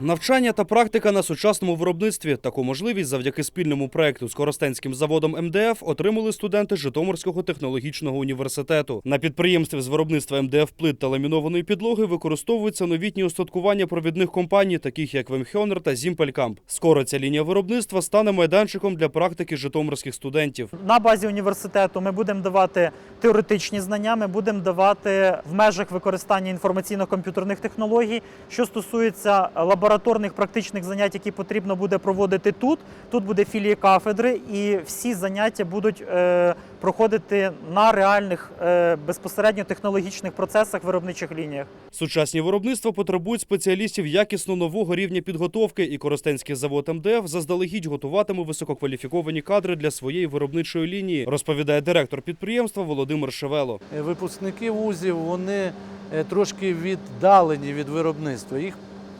Навчання та практика на сучасному виробництві. Таку можливість завдяки спільному проекту з Коростенським заводом МДФ отримали студенти Житомирського технологічного університету. На підприємстві з виробництва МДФ плит та ламінованої підлоги використовуються новітні устаткування провідних компаній, таких як Вемхьонер та Зімпелькамп. Скоро ця лінія виробництва стане майданчиком для практики житомирських студентів. На базі університету ми будемо давати теоретичні знання, ми будемо давати в межах використання інформаційно-комп'ютерних технологій. Що стосується лабораторних практичних занять, які потрібно буде проводити тут. Тут буде філії кафедри, і всі заняття будуть е, проходити на реальних е, безпосередньо технологічних процесах виробничих лініях. Сучасні виробництва потребують спеціалістів якісно нового рівня підготовки, і Коростенський завод МДФ заздалегідь готуватиме висококваліфіковані кадри для своєї виробничої лінії, розповідає директор підприємства Володимир Шевело. Е, Випускники вузів вони трошки віддалені від виробництва. Їх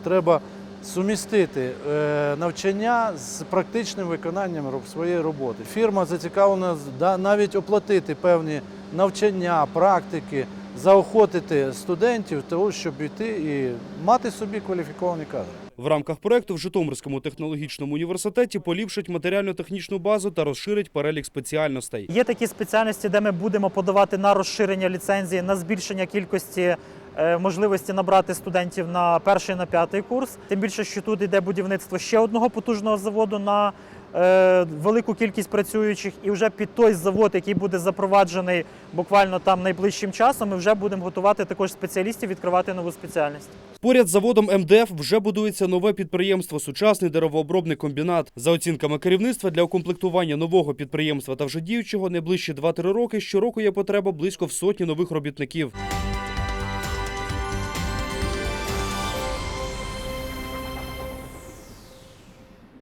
треба сумістити е, навчання з практичним виконанням своєї роботи. Фірма зацікавлена да- навіть оплатити певні навчання, практики, заохотити студентів того, щоб йти і мати собі кваліфіковані кадри. В рамках проекту в Житомирському технологічному університеті поліпшать матеріально-технічну базу та розширять перелік спеціальностей. Є такі спеціальності, де ми будемо подавати на розширення ліцензії, на збільшення кількості можливості набрати студентів на перший на п'ятий курс. Тим більше, що тут йде будівництво ще одного потужного заводу на е, велику кількість працюючих, і вже під той завод, який буде запроваджений буквально там найближчим часом, ми вже будемо готувати також спеціалістів відкривати нову спеціальність. Поряд з заводом МДФ вже будується нове підприємство, сучасний деревообробний комбінат. За оцінками керівництва для укомплектування нового підприємства та вже діючого найближчі 2-3 роки щороку є потреба близько в сотні нових робітників.